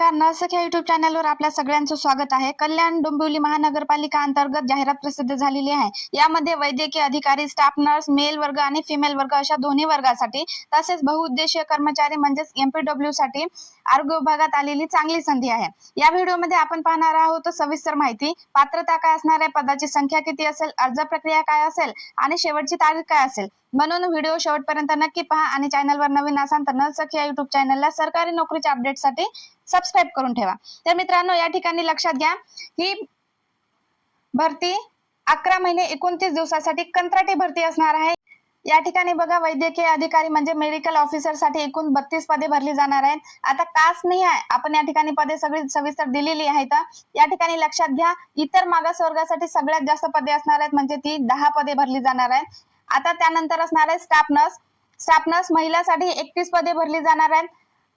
नमस्कार. या युट्यूब चॅनलवर आपल्या सगळ्यांचं स्वागत आहे. कल्याण डोंबिवली महानगरपालिका अंतर्गत जाहिरात प्रसिद्ध झालेली आहे. यामध्ये वैद्यकीय अधिकारी स्टाफ नर्स मेल वर्ग आणि फिमेल वर्ग अशा दोन्ही वर्गासाठी तसेच बहुउद्देशीय कर्मचारी म्हणजेच एमपीडब्ल्यू साठी आरोग्य विभागात आलेली चांगली संधी आहे. या व्हिडिओमध्ये आपण पाहणार आहोत सविस्तर माहिती. पात्रता काय असणार आहे? पदाची संख्या किती असेल? अर्ज प्रक्रिया काय असेल? आणि शेवटची तारीख काय असेल? म्हणून व्हिडिओ शेवटपर्यंत नक्की पहा आणि चॅनलवर नवीन असाल तर नलसख या युट्यूब चॅनलला सरकारी नोकरीच्या अपडेटसाठी सबस्क्राईब करून ठेवा. तर मित्रांनो या ठिकाणी लक्षात घ्या ही भरती अकरा महिने एकोणतीस दिवसासाठी कंत्राटी भरती असणार आहे. या ठिकाणी बघा वैद्यकीय अधिकारी म्हणजे मेडिकल ऑफिसरसाठी एकूण बत्तीस पदे भरली जाणार आहेत. आता कास्ट नाही आहे. आपण या ठिकाणी पदे सगळी सविस्तर दिलेली आहेत. या ठिकाणी लक्षात घ्या इतर मागास वर्गासाठी सगळ्यात जास्त पदे असणार आहेत. म्हणजे ती दहा पदे भरली जाणार आहेत. आता त्यानंतर असणार आहे स्टाफ नर्स स्टाफ नर्स महिलासाठी एकतीस पदे भरली जाणार आहेत.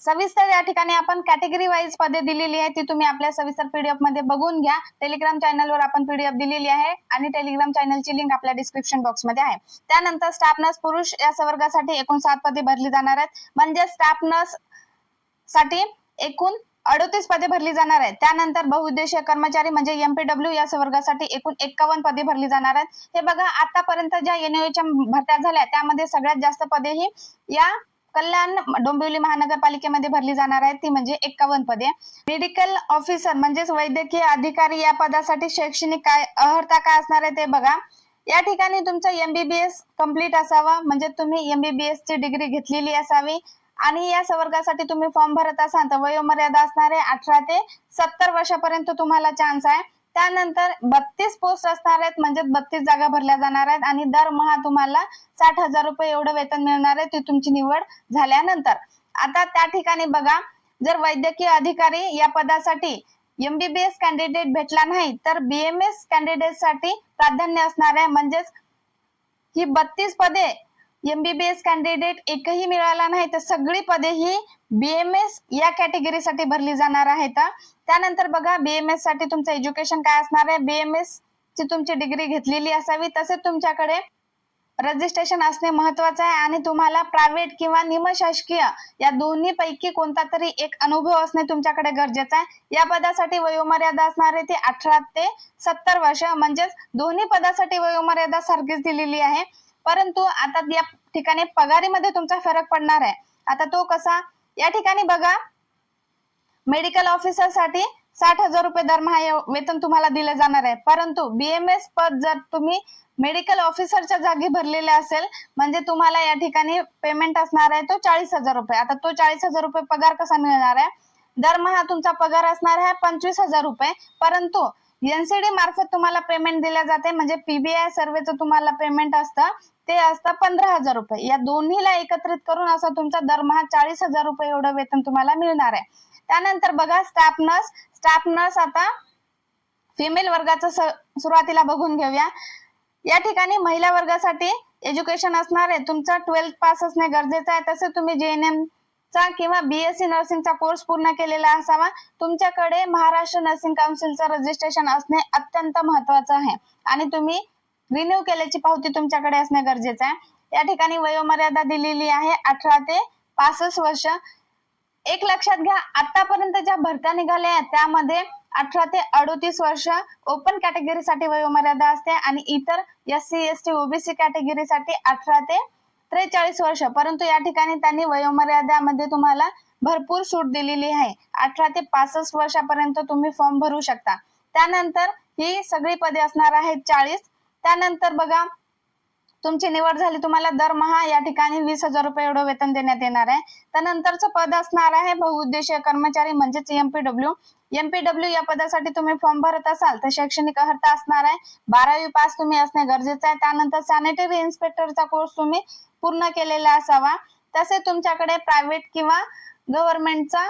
सविस्तर या ठिकाणी आपण कॅटेगरी वाईज पदे दिलेली आहे ती तुम्ही आपल्या सविस्तर पीडीएफमध्ये बघून घ्या. टेलिग्राम चॅनलवर आपण पीडीएफ दिलेली आहे आणि टेलिग्राम चॅनलची लिंक आपल्या डिस्क्रिप्शन बॉक्समध्ये आहे. त्यानंतर स्टाफ नर्स पुरुष या संवर्गासाठी एकूण सात पदे भरली जाणार आहेत. म्हणजे स्टाफ नर्ससाठी एकूण अडोतीस पदे भरली जाणार आहेत. त्यानंतर बहुउद्देशीय कर्मचारी म्हणजे एमपीडब्ल्यू या वर्गासाठी एकूण एक्कावन्न पदे भरली जाणार आहेत. हे बघा आतापर्यंत ज्या एनओच्या भरत्या झाल्या त्यामध्ये सगळ्यात जास्त पदे ही या कल्याण डोंबिवली महानगरपालिकेमध्ये भरली जाणार आहेत. ती म्हणजे एक्कावन्न पदे. मेडिकल ऑफिसर म्हणजेच वैद्यकीय अधिकारी या पदासाठी शैक्षणिक काय अर्हता काय असणार आहे ते बघा. या ठिकाणी तुमचं एमबीबीएस कंप्लीट असावं. म्हणजे तुम्ही एमबीबीएस ची डिग्री घेतलेली असावी. आणि या संवर्गासाठी तुम्ही फॉर्म भरत असाल तर वयोमर्यादा असणारे अठरा ते सत्तर वर्षापर्यंत तुम्हाला चान्स आहे. त्यानंतर बत्तीस पोस्ट असणार आहेत म्हणजे बत्तीस जागा भरल्या जाणार आहेत आणि दरमहा तुम्हाला साठ हजार रुपये एवढं वेतन मिळणार आहे ती तुमची निवड झाल्यानंतर. आता त्या ठिकाणी बघा जर वैद्यकीय अधिकारी या पदासाठी एमबीबीएस कॅन्डिडेट भेटला नाही तर बीएमएस कॅन्डिडेटसाठी प्राधान्य असणार आहे. म्हणजेच ही बत्तीस पदे एमबीबीएस कॅन्डिडेट एकही मिळाला नाही तर सगळी पदे ही बीएमएस या कॅटेगरीसाठी भरली जाणार आहेत. त्यानंतर बघा बीएमएससाठी तुमचं एज्युकेशन काय असणार आहे? बीएमएस ची तुमची डिग्री घेतलेली असावी तसेच तुमच्याकडे रजिस्ट्रेशन असणे महत्वाचं आहे आणि तुम्हाला प्रायव्हेट किंवा निमशासकीय या दोन्ही पैकी कोणता तरी एक अनुभव असणे तुमच्याकडे गरजेचं आहे. या पदासाठी वयोमर्यादा असणार आहे ती अठरा ते सत्तर वर्ष म्हणजेच दोन्ही पदासाठी वयोमर्यादा सारखीच दिलेली आहे. परंतु आता या ठिकाणी पगारीमध्ये तुमचा फरक पडणार आहे. आता तो कसा? या ठिकाणी बघा. मेडिकल ऑफिसरसाठी साठ हजार रुपये दरमहा वेतन तुम्हाला दिले जाणार आहे. परंतु बीएमएस पद जर तुम्ही मेडिकल ऑफिसरच्या जागी भरलेले असेल म्हणजे तुम्हाला या ठिकाणी पेमेंट असणार आहे तो चाळीस हजार रुपये. आता तो चाळीस हजार रुपये पगार कसा मिळणार आहे? दरमहा तुमचा पगार असणार आहे पंचवीस हजार रुपये. परंतु एनसीडी मार्फत तुम्हाला पेमेंट दिल्या जाते. म्हणजे पीबीआय सर्वेचं तुम्हाला पेमेंट असतं. ते असतं पंधरा हजार रुपये. या दोन्हीला एकत्रित करून असं तुमचा दरमहा चाळीस हजार रुपये एवढं वेतन तुम्हाला मिळणार आहे. त्यानंतर बघा स्टाफ नर्स स्टाफ नर्स आता फिमेल वर्गाचं स- सुरुवातीला बघून घेऊया. या ठिकाणी महिला वर्गासाठी एज्युकेशन असणार आहे. तुमचं ट्वेल्थ पास असणे गरजेचं आहे. तसे तुम्ही जेएनएम चा किंवा बीएससी नर्सिंगचा कोर्स पूर्ण केलेला असावा. तुमच्याकडे महाराष्ट्र नर्सिंग काउन्सिलचं रजिस्ट्रेशन असणे अत्यंत महत्वाचं आहे. आणि तुम्ही रिन्यू केल्याची पावती तुमच्याकडे असणे गरजेचं आहे. या ठिकाणी वयोमर्यादा दिलेली आहे अठरा ते पासष्ट वर्ष. एक लक्षात घ्या आतापर्यंत ज्या भरत्या निघाल्या आहेत त्यामध्ये अठरा ते अडोतीस वर्ष ओपन कॅटेगरीसाठी वयोमर्यादा असते आणि इतर S C S T OBC कॅटेगरीसाठी अठरा ते त्रेचाळीस वर्ष. परंतु या ठिकाणी त्यांनी वयोमर्यादामध्ये तुम्हाला भरपूर सूट दिलेली आहे. अठरा ते पासष्ट वर्षापर्यंत तुम्ही फॉर्म भरू शकता. त्यानंतर ही सगळी पदे असणार आहेत चाळीस. त्यानंतर बघा तुमची निवड झाली तुम्हाला दरमहा या ठिकाणी वीस हजार रुपये एवढं वेतन देण्यात येणार आहे. त्यानंतरचं पद असणार आहे बहुउद्देशीय कर्मचारी म्हणजेच एमपीडब्ल्यू एमपीडब्ल्यू या पदासाठी तुम्ही फॉर्म भरत असाल तर शैक्षणिक अर्हता असणार आहे. बारावी पास तुम्ही असणे गरजेचं आहे. त्यानंतर सॅनिटरी इन्स्पेक्टरचा कोर्स तुम्ही पूर्ण केलेला असावा. तसे तुमच्याकडे प्रायव्हेट किंवा गव्हर्नमेंटचा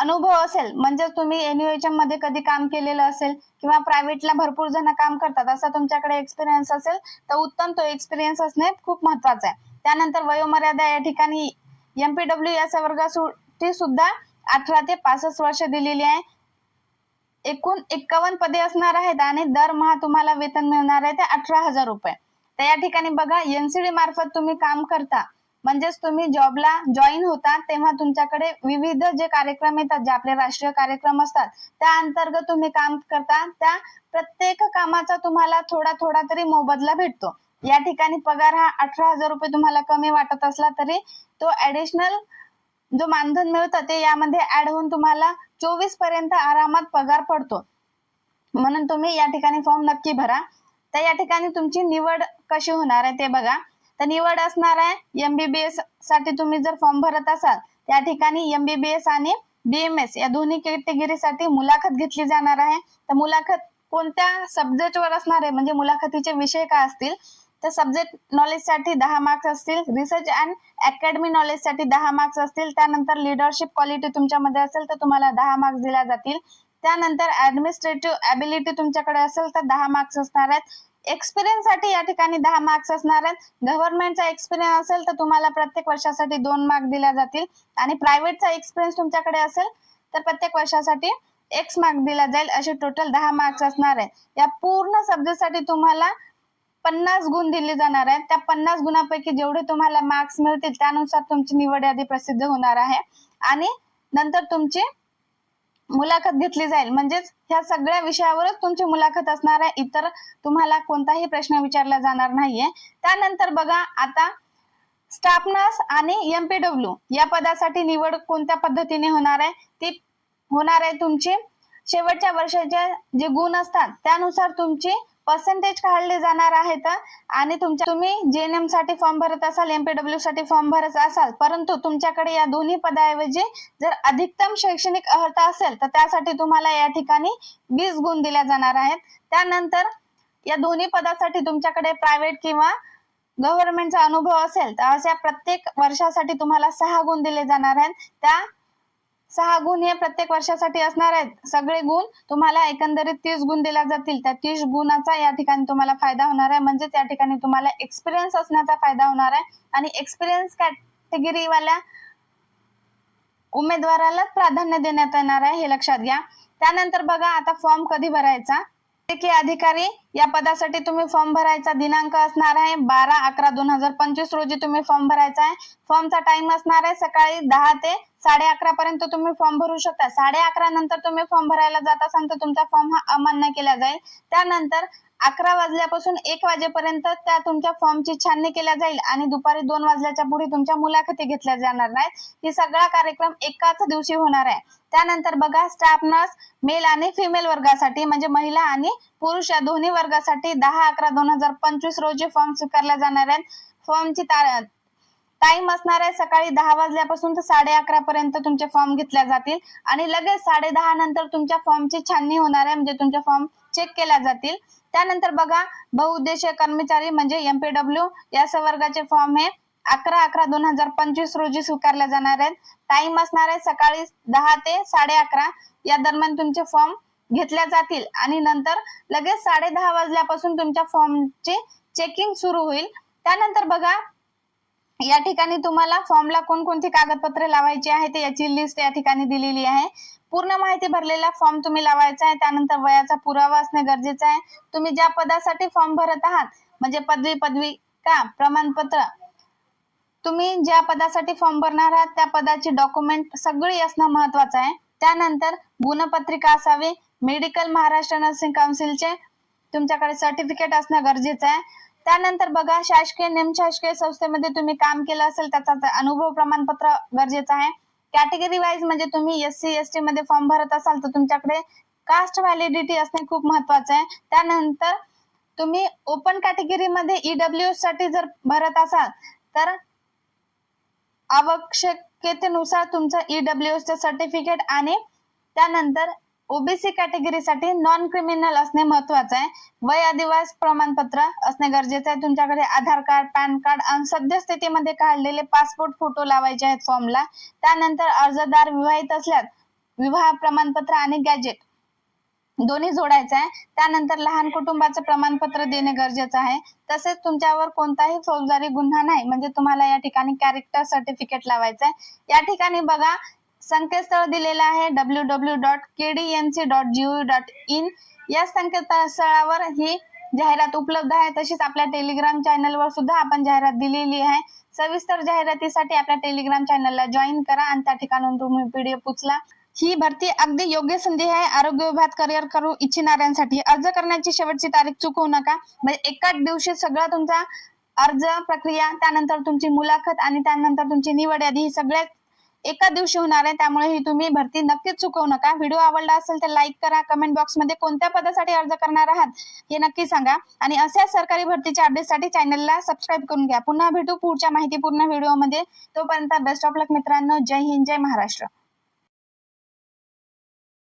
अनुभव असेल म्हणजे तुम्ही एनयूएचएममध्ये कधी काम केलेलं असेल किंवा प्रायव्हेटला भरपूर जण काम करतात असा तुमच्याकडे एक्सपिरियन्स असेल तर उत्तम तो एक्सपिरियन्स असणे खूप महत्त्वाचा आहे. त्यानंतर वयोमर्यादा या ठिकाणी एमपीडब्ल्यू या संवर्गासाठी सुद्धा अठरा ते पासष्ट वर्ष दिलेली आहे. एकूण एक्कावन्न पदे असणार आहेत आणि दरमहा तुम्हाला वेतन मिळणार आहे ते अठरा हजार रुपये. तर या ठिकाणी बघा एनसीडी मार्फत तुम्ही काम करता. म्हणजेच तुम्ही जॉबला जॉईन होता तेव्हा तुमच्याकडे विविध जे कार्यक्रम येतात जे आपले राष्ट्रीय कार्यक्रम असतात त्या अंतर्गत तुम्ही काम करता त्या प्रत्येक कामाचा तुम्हाला थोडा थोडा तरी मोबदला भेटतो. या ठिकाणी पगार हा अठरा हजार रुपये तुम्हाला कमी वाटत असला तरी तो ऍडिशनल जो मानधन मिळतं ते यामध्ये ऍड होऊन तुम्हाला चोवीसपर्यंत आरामात पगार पडतो. म्हणून तुम्ही या ठिकाणी फॉर्म नक्की भरा. तर या ठिकाणी तुमची निवड कशी होणार आहे ते बघा. तर निवड असणार आहे. एमबीबीएससाठी तुम्ही जर फॉर्म भरत असाल त्या ठिकाणी एमबीबीएस आणि बीएमएस या दोन्ही कॅटेगरीसाठी मुलाखत घेतली जाणार आहे. तर मुलाखत कोणत्या सब्जेक्टवर असणार आहे? म्हणजे मुलाखतीचे विषय काय असतील? तर सब्जेक्ट नॉलेजसाठी दहा मार्क्स असतील. रिसर्च अँड अकॅडमी नॉलेजसाठी दहा मार्क्स असतील. त्यानंतर लिडरशिप क्वालिटी तुमच्यामध्ये असेल तर तुम्हाला दहा मार्क्स दिल्या जातील. त्यानंतर ऍडमिनिस्ट्रेटिव्ह ॲबिलिटी तुमच्याकडे असेल तर दहा मार्क्स असणार आहेत. एक्सपिरियन्ससाठी या ठिकाणी दहा मार्क्स असणार आहेत. गव्हर्नमेंटचा एक्सपिरियन्स असेल तर तुम्हाला प्रत्येक वर्षासाठी दोन मार्क दिल्या जातील. आणि प्रायव्हेटचा एक्सपिरियन्स तुमच्याकडे असेल तर प्रत्येक वर्षासाठी एक्स मार्क दिला जाईल. असे टोटल दहा मार्क्स असणार आहेत. या पूर्ण सब्जेक्टसाठी तुम्हाला पन्नास गुण दिले जाणार आहेत. त्या पन्नास गुणापैकी जेवढे तुम्हाला मार्क्स मिळतील त्यानुसार तुमची निवड यादी प्रसिद्ध होणार आहे. आणि नंतर तुमची मुलाखत घेतली जाईल. म्हणजेच ह्या सगळ्या विषयावरच तुमची मुलाखत असणार आहे. इतर तुम्हाला कोणताही प्रश्न विचारला जाणार नाहीये. त्यानंतर बघा आता स्टाफ नर्स आणि एमपीडब्ल्यू या पदासाठी निवड कोणत्या पद्धतीने होणार आहे? ती होणार आहे तुमची शेवटच्या वर्षाचे जे गुण असतात त्यानुसार तुमची पर्सेंटेज काढले जाणार आहेत. आणि तुमच्या तुम्ही जेएनएमसाठी फॉर्म भरत असाल एमपीडब्ल्यू साठी फॉर्म भरत असाल परंतु तुमच्याकडे या दोन्ही पदाऐवजी जर अधिकतम शैक्षणिक अर्हता असेल तर त्यासाठी तुम्हाला या ठिकाणी वीस गुण दिल्या जाणार आहेत. त्यानंतर या दोन्ही पदासाठी तुमच्याकडे प्रायव्हेट किंवा गव्हर्नमेंटचा अनुभव असेल तर अशा प्रत्येक वर्षासाठी तुम्हाला सहा गुण दिले जाणार आहेत. त्या सहा गुण हे प्रत्येक वर्षासाठी असणार आहेत. सगळे गुण तुम्हाला एकंदरीत तीस गुण दिल्या जातील. त्या तीस गुणाचा या ठिकाणी तुम्हाला फायदा होणार आहे. म्हणजेच या ठिकाणी तुम्हाला एक्सपिरियन्स असण्याचा फायदा होणार आहे. आणि एक्सपिरियन्स कॅटेगरीवाल्या उमेदवारालाच प्राधान्य देण्यात येणार आहे हे लक्षात घ्या. त्यानंतर बघा आता फॉर्म कधी भरायचा? की अधिकारी या पदासाठी तुम्ही फॉर्म भरायचा दिनांक असणार आहे बारा अकरा दोन हजार पंचवीस रोजी तुम्ही फॉर्म भरायचा आहे. फॉर्मचा टाइम असणार आहे सकाळी दहा ते साडे अकरा पर्यंत तुम्ही फॉर्म भरू शकता. साडे अकरा नंतर तुम्ही फॉर्म भरायला जात असाल तर तुमचा फॉर्म हा अमान्य केला जाईल. त्यानंतर अकरा वाजल्यापासून एक वाजेपर्यंत त्या तुमच्या फॉर्मची छाननी केल्या जाईल आणि दुपारी दोन वाजल्याच्या पुढे तुमच्या मुलाखती घेतल्या जाणार नाहीत. ही सगळा कार्यक्रम एकाच दिवशी होणार आहे. त्यानंतर बघा स्टाफ नर्स मेल आणि फिमेल वर्गासाठी म्हणजे महिला आणि पुरुष या दोन्ही वर्गासाठी दहा अकरा दोन हजार पंचवीस रोजी फॉर्म स्वीकारल्या जाणार आहेत. फॉर्मची टाइम असणार आहे सकाळी दहा वाजल्यापासून तर साडे अकरा पर्यंत तुमचे फॉर्म घेतल्या जातील. आणि लगेच साडे दहा नंतर तुमच्या फॉर्मची छाननी होणार आहे म्हणजे तुमच्या फॉर्म चेक केल्या जातील. त्यानंतर बघा बहुउद्देशीय कर्मचारी म्हणजे एमपीडब्ल्यू या संवर्गाचे फॉर्म हे अकरा अकरा दोन हजार पंचवीस रोजी स्वीकारले जाणार आहेत. टाइम असणार आहे सकाळी दहा ते साडे अकरा. या दरम्यान तुमचे फॉर्म घेतल्या जातील. आणि नंतर लगेच साडे दहा वाजल्यापासून तुमच्या फॉर्मचे चेकिंग सुरू होईल. त्यानंतर बघा या ठिकाणी तुम्हाला फॉर्मला कोणकोणती कागदपत्रे लावायची आहे ते याची लिस्ट या ठिकाणी दिलेली आहे. पूर्ण माहिती भरलेला फॉर्म तुम्ही लावायचा आहे. त्यानंतर वयाचा पुरावा असणे गरजेचं आहे. तुम्ही ज्या पदासाठी फॉर्म भरत आहात म्हणजे पदवी पदवी का प्रमाणपत्र तुम्ही ज्या पदासाठी फॉर्म भरणार आहात त्या पदाची डॉक्युमेंट सगळी असणं महत्वाचं आहे. त्यानंतर गुणपत्रिका असावी मेडिकल महाराष्ट्र नर्सिंग काउन्सिलचे तुमच्याकडे सर्टिफिकेट असणं गरजेचं आहे. त्यानंतर बघा शासकीय निमशासकीय संस्थेमध्ये तुम्ही काम केलं असेल त्याचा अनुभव प्रमाणपत्र गरजेचं आहे. कॅटेगरी वाईज म्हणजे तुम्ही एस सी एस टी मध्ये फॉर्म भरत असाल तर तुमच्याकडे कास्ट व्हॅलिडिटी असणे खूप महत्वाचं आहे. त्यानंतर तुम्ही ओपन कॅटेगरीमध्ये ईडब्ल्यू साठी जर भरत असाल तर आवश्यकतेनुसार तुमचं ईडब्ल्यू चं सर्टिफिकेट आणि त्यानंतर ओबीसी कॅटेगरीसाठी नॉन क्रिमिनल असणे महत्वाचं आहे. वय अधिवास प्रमाणपत्र असणे गरजेचं आहे. तुमच्याकडे आधार कार्ड पॅन कार्ड आणि सद्यस्थितीमध्ये काढलेले पासपोर्ट फोटो लावायचे आहेत फॉर्मला. त्यानंतर अर्जदार विवाहित असल्यास विवाह प्रमाणपत्र आणि गॅजेट दोन्ही जोडायचं आहे. त्यानंतर लहान कुटुंबाचं प्रमाणपत्र देणे गरजेचं आहे. तसेच तुमच्यावर कोणताही फौजदारी गुन्हा नाही. म्हणजे तुम्हाला या ठिकाणी कॅरेक्टर सर्टिफिकेट लावायचं आहे. या ठिकाणी बघा संकेतस्थळ दिलेलं आहे W W dot K D M C dot gov dot in या संकेतस्थळावर ही जाहिरात उपलब्ध आहे. तशीच आपल्या टेलिग्राम चॅनलवर सुद्धा आपण जाहिरात दिलेली आहे. सविस्तर जाहिरातीसाठी आपल्या टेलिग्राम चॅनलला जॉईन करा आणि त्या ठिकाणून तुम्ही पीडीएफ उचला ही भरती अगदी योग्य संधी आहे. आरोग्य विभागात करिअर करू इच्छिणाऱ्यांसाठी अर्ज करण्याची शेवटची तारीख चुकवू नका. म्हणजे एकाच दिवशी सगळा तुमचा अर्ज प्रक्रिया त्यानंतर तुमची मुलाखत आणि त्यानंतर तुमची निवड यादी ही सगळ्यात एका दिवशी होणार आहे त्यामुळे ही तुम्ही भरती नक्कीच चुकवू नका. व्हिडिओ आवडला असेल तर लाईक करा. कमेंट बॉक्समध्ये कोणत्या पदासाठी अर्ज करणार आहात हे नक्की सांगा. आणि अशाच सरकारी भरतीच्या अपडेटसाठी चॅनलला सबस्क्राईब करून घ्या. पुन्हा भेटू पुढच्या माहितीपूर्ण व्हिडिओमध्ये तोपर्यंत बेस्ट ऑफ लक मित्रांनो. जय हिंद जय महाराष्ट्र.